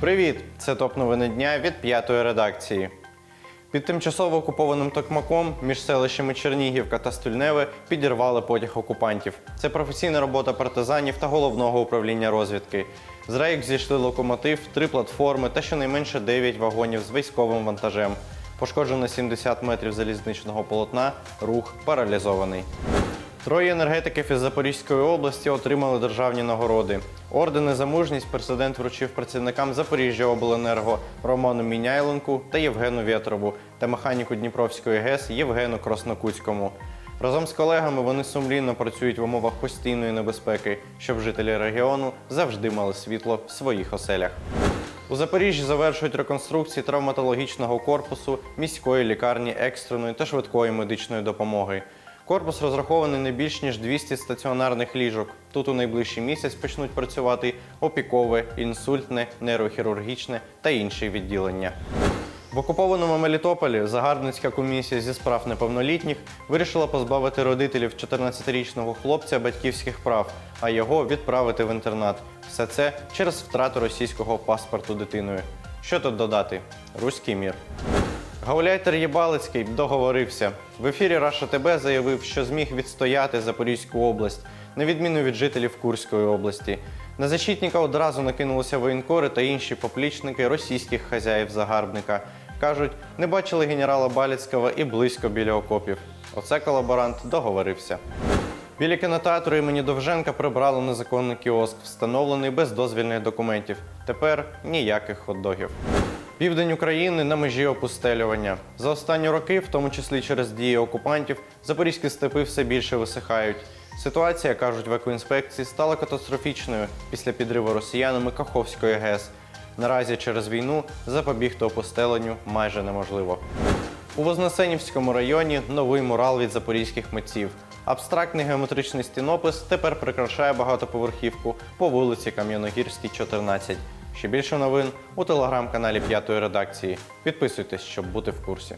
Привіт! Це топ новини дня від п'ятої редакції. Під тимчасово окупованим Токмаком між селищами Чернігівка та Стульневе підірвали потяг окупантів. Це професійна робота партизанів та головного управління розвідки. З рейк зійшли локомотив, три платформи та щонайменше 9 вагонів з військовим вантажем. Пошкоджено 70 метрів залізничного полотна, рух паралізований. Троє енергетиків із Запорізької області отримали державні нагороди. Ордени за мужність президент вручив працівникам Запоріжжя обленерго Роману Міняйленку та Євгену Вєтрову та механіку Дніпровської ГЕС Євгену Краснокутському. Разом з колегами вони сумлінно працюють в умовах постійної небезпеки, щоб жителі регіону завжди мали світло в своїх оселях. У Запоріжжі завершують реконструкції травматологічного корпусу міської лікарні екстреної та швидкої медичної допомоги. Корпус розрахований не більш ніж 200 стаціонарних ліжок. Тут у найближчий місяць почнуть працювати опікове, інсультне, нейрохірургічне та інші відділення. В окупованому Мелітополі загарбницька комісія зі справ неповнолітніх вирішила позбавити родителів 14-річного хлопця батьківських прав, а його відправити в інтернат. Все це через втрату російського паспорту дитиною. Що тут додати? Руський мір. Гауляйтер Єбалицький договорився. В ефірі Раша ТБ заявив, що зміг відстояти Запорізьку область, на відміну від жителів Курської області. На защитника одразу накинулися воєнкори та інші поплічники російських хазяїв загарбника. Кажуть, не бачили генерала Баліцького і близько біля окопів. Оце колаборант договорився. Біля кінотеатру імені Довженка прибрали незаконний кіоск, встановлений без дозвільних документів. Тепер ніяких хот-догів. Південь України на межі опустелювання. За останні роки, в тому числі через дії окупантів, запорізькі степи все більше висихають. Ситуація, кажуть в екоінспекції, стала катастрофічною після підриву росіянами Каховської ГЕС. Наразі через війну запобігти опустеленню майже неможливо. У Вознесенівському районі новий мурал від запорізьких митців. Абстрактний геометричний стінопис тепер прикрашає багатоповерхівку по вулиці Кам'яногірській, 14. Ще більше новин у телеграм-каналі П'ятої редакції. Підписуйтесь, щоб бути в курсі.